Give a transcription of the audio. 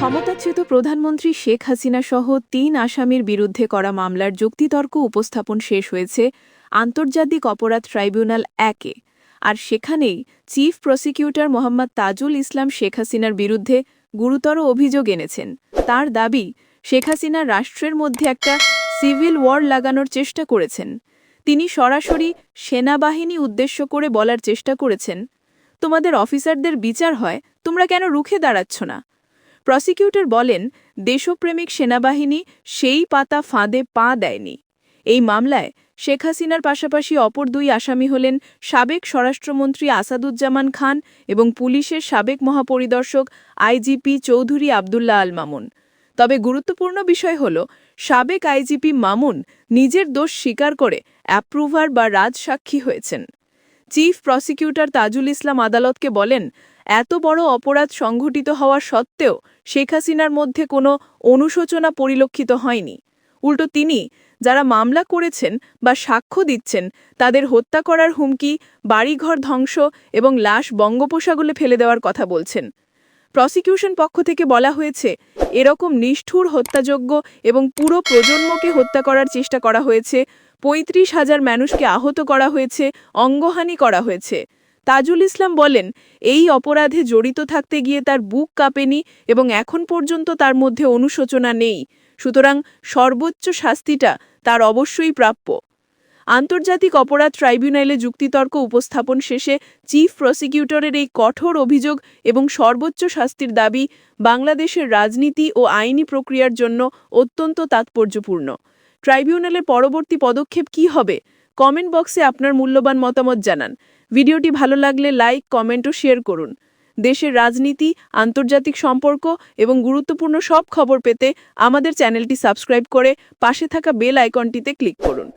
ক্ষমতাচ্যুত প্রধানমন্ত্রী শেখ হাসিনা সহ তিন আসামির বিরুদ্ধে করা মামলার যুক্তিতর্ক উপস্থাপন শেষ হয়েছে আন্তর্জাতিক অপরাধ ট্রাইব্যুনাল একে। আর সেখানেই চিফ প্রসিকিউটর মোহাম্মদ তাজুল ইসলাম শেখ হাসিনার বিরুদ্ধে গুরুতর অভিযোগ এনেছেন। তার দাবি, শেখ হাসিনা রাষ্ট্রের মধ্যে একটা সিভিল ওয়ার লাগানোর চেষ্টা করেছেন। তিনি সরাসরি সেনাবাহিনী উদ্দেশ্য করে বলার চেষ্টা করেছেন। তোমাদের অফিসারদের বিচার হয়, তোমরা কেন রুখে দাঁড়াচ্ছ না? প্রসিকিউটর বলেন, দেশপ্রেমিক সেনাবাহিনী সেই পাতা ফাঁদে পা দেয়নি। এই মামলায় শেখ হাসিনার পাশাপাশি অপর দুই আসামি হলেন সাবেক স্বরাষ্ট্রমন্ত্রী আসাদুজ্জামান খান এবং পুলিশের সাবেক মহাপরিদর্শক আইজিপি চৌধুরী আবদুল্লাহ আল মামুন। তবে গুরুত্বপূর্ণ বিষয় হল, সাবেক আইজিপি মামুন নিজের দোষ স্বীকার করে অ্যাপ্রুভার বা রাজসাক্ষী হয়েছেন। চিফ প্রসিকিউটর তাজুল ইসলাম আদালতকে বলেন এত বড় অপরাধ সংঘটিত হওয়া সত্ত্বেও শেখ হাসিনার মধ্যে কোনো অনুশোচনা পরিলক্ষিত হয়নি। উল্টো তিনি, যারা মামলা করেছেন বা সাক্ষ্য দিচ্ছেন, তাদের হত্যা করার হুমকি, বাড়িঘর ধ্বংস এবং লাশ বঙ্গোপসাগরে ফেলে দেওয়ার কথা বলছেন। প্রসিকিউশন পক্ষ থেকে বলা হয়েছে, এরকম নিষ্ঠুর হত্যাযোগ্য এবং পুরো প্রজন্মকে হত্যা করার চেষ্টা করা হয়েছে, পঁয়ত্রিশ হাজার মানুষকে আহত করা হয়েছে, অঙ্গহানি করা হয়েছে। তাজুল ইসলাম বলেন, এই অপরাধে জড়িত থাকতে গিয়ে তার বুক কাঁপেনি এবং এখন পর্যন্ত তার মধ্যে অনুশোচনা নেই। সুতরাং সর্বোচ্চ শাস্তিটা তার অবশ্যই প্রাপ্য। আন্তর্জাতিক অপরাধ ট্রাইব্যুনালে যুক্তিতর্ক উপস্থাপন শেষে চিফ প্রসিকিউটরের এই কঠোর অভিযোগ এবং সর্বোচ্চ শাস্তির দাবি বাংলাদেশের রাজনীতি ও আইনি প্রক্রিয়ার জন্য অত্যন্ত তাৎপর্যপূর্ণ। ট্রাইব্যুনালের পরবর্তী পদক্ষেপ কী হবে? কমেন্ট বক্সে আপনার মূল্যবান মতামত জানান। ভিডিওটি ভালো লাগলে লাইক, কমেন্ট ও শেয়ার করুন। দেশের রাজনীতি, আন্তর্জাতিক সম্পর্ক এবং গুরুত্বপূর্ণ সব খবর পেতে আমাদের চ্যানেলটি সাবস্ক্রাইব করে পাশে থাকা বেল আইকনটিতে ক্লিক করুন।